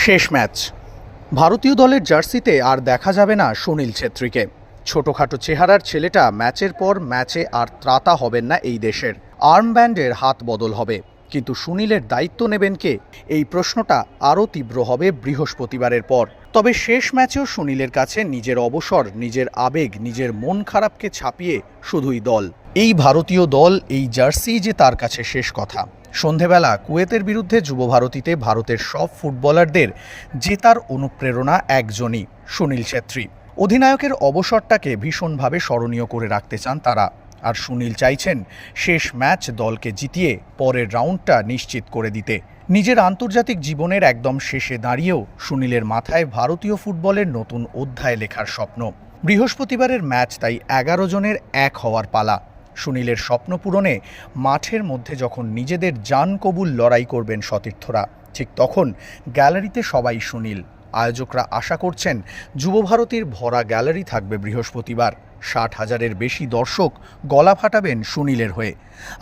শেষ ম্যাচ। ভারতীয় দলের জার্সিতে আর দেখা যাবে না সুনীল ছেত্রীকে। ছোটখাটো চেহারার ছেলেটা ম্যাচের পর ম্যাচে আর ত্রাতা হবেন না এই দেশের। আর্মব্যান্ডের হাত বদল হবে। কিন্তু সুনীলের দায়িত্ব নেবেন কে? এই প্রশ্নটা আরও তীব্র হবে বৃহস্পতিবারের পর। তবে শেষ ম্যাচেও সুনীলের কাছে নিজের অবসর, নিজের আবেগ, নিজের মন খারাপকে ছাপিয়ে শুধুই দল। এই ভারতীয় দল, এই জার্সি যে তার কাছে শেষ কথা। সন্ধেবেলা কুয়েতের বিরুদ্ধে যুব ভারতীতে ভারতের সব ফুটবলারদের জেতার অনুপ্রেরণা একজনই, সুনীল ছেত্রী। অধিনায়কের অবসরটাকে ভীষণভাবে স্মরণীয় করে রাখতে চান তারা। আর সুনীল চাইছেন শেষ ম্যাচ দলকে জিতিয়ে পরের রাউন্ডটা নিশ্চিত করে দিতে। নিজের আন্তর্জাতিক জীবনের একদম শেষে দাঁড়িয়েও সুনীলের মাথায় ভারতীয় ফুটবলের নতুন অধ্যায় লেখার স্বপ্ন। বৃহস্পতিবারের ম্যাচ তাই এগারো জনের এক হওয়ার পালা। সুনীলের স্বপ্ন পূরণে মাঠের মধ্যে যখন নিজেদের জান কবুল লড়াই করবেন সতীর্থরা, ঠিক তখন গ্যালারিতে সবাই সুনীল। আয়োজকরা আশা করছেন যুবভারতীর ভরা গ্যালারি থাকবে বৃহস্পতিবার। ষাট হাজারের বেশি দর্শক গলা ফাটাবেন সুনীলের হয়ে।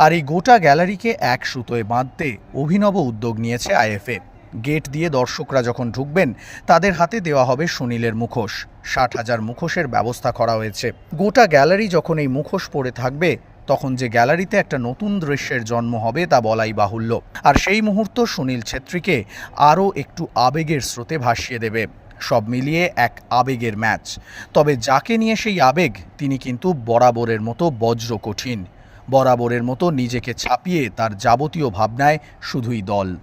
আর এই গোটা গ্যালারিকে এক সুতোয় বাঁধতে অভিনব উদ্যোগ নিয়েছে আইএফএ। গেট দিয়ে দর্শকরা যখন ঢুকবেন, তাদের হাতে দেওয়া হবে সুনীলের মুখোশ। ষাট হাজার মুখোশের ব্যবস্থা করা হয়েছে। গোটা গ্যালারি যখন এই মুখোশ পরে থাকবে, তখন যে গ্যালারিতে একটা নতুন দৃশ্যের জন্ম হবে তা বলাই বাহুল্য। আর সেই মুহূর্ত সুনীল ছেত্রীকে আরও একটু আবেগের স্রোতে ভাসিয়ে দেবে। সব মিলিয়ে এক আবেগের ম্যাচ। তবে যাকে নিয়ে সেই আবেগ, তিনি কিন্তু বরাবরের মতো বজ্র কঠিন। বরাবরের মতো নিজেকে ছাপিয়ে তার যাবতীয় ভাবনায় শুধুই দল।